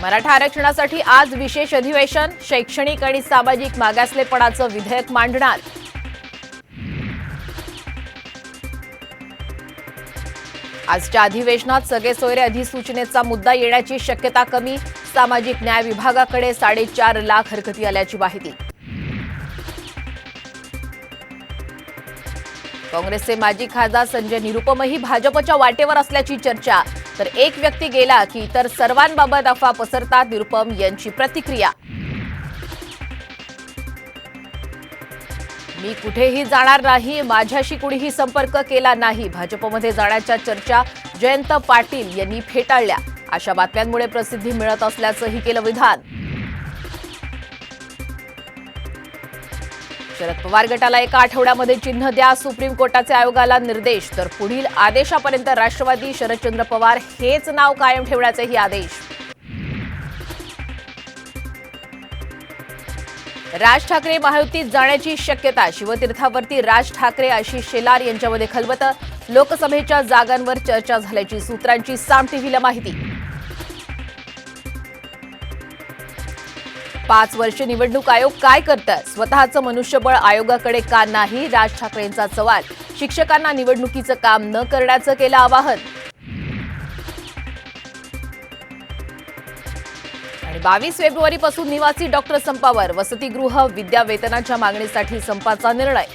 मराठा आरक्षणासाठी आज विशेष अधिवेशन शैक्षणिक आणि सामाजिक मागासलेपणाचं विधेयक मांडणार. आजच्या अधिवेशनात सगळे सोयरे अधिसूचनेचा मुद्दा येण्याची शक्यता कमी सामाजिक न्याय विभागाकडे साडेचार लाख हरकती आल्याची माहिती. काँग्रेसचे माजी खासदार संजय निरुपमही भाजपच्या वाटेवर असल्याची चर्चा. तर एक व्यक्ती गेला की इतर सर्वांबाबत अफवा पसरतात निरुपम यांची प्रतिक्रिया. मी कुठेही जाणार नाही माझ्याशी कुणीही संपर्क केला नाही. भाजपमध्ये जाण्याच्या चर्चा जयंत पाटील यांनी फेटाळल्या. अशा बातम्यांमुळे प्रसिद्धी मिळत असल्याचंही केलं विधान. शरद पवार गटाला एका आठवड्यामध्ये चिन्ह द्या. सुप्रीम कोर्टाचे आयोगाला निर्देश. तर पुढील आदेशापर्यंत राष्ट्रवादी शरदचंद्र पवार हेच नाव कायम ठेवण्याचेही आदेश. राज ठाकरे महायुतीत जाण्याची शक्यता. शिवतीर्थावरती राज ठाकरे आशिष शेलार यांच्यामध्ये खलबत. लोकसभेच्या जागांवर चर्चा झाल्याची सूत्रांची साम टीव्हीला माहिती. पाच वर्षे निवडणूक आयोग काय करतं स्वतःचं मनुष्यबळ आयोगाकडे का नाही? राज ठाकरेंचा सवाल. शिक्षकांना निवडणुकीचं काम न करण्याचं केलं आवाहन. आणि बावीस फेब्रुवारीपासून निवासी डॉक्टर संपावर वसतिगृह विद्यावेतनाच्या मागणीसाठी संपाचा निर्णय.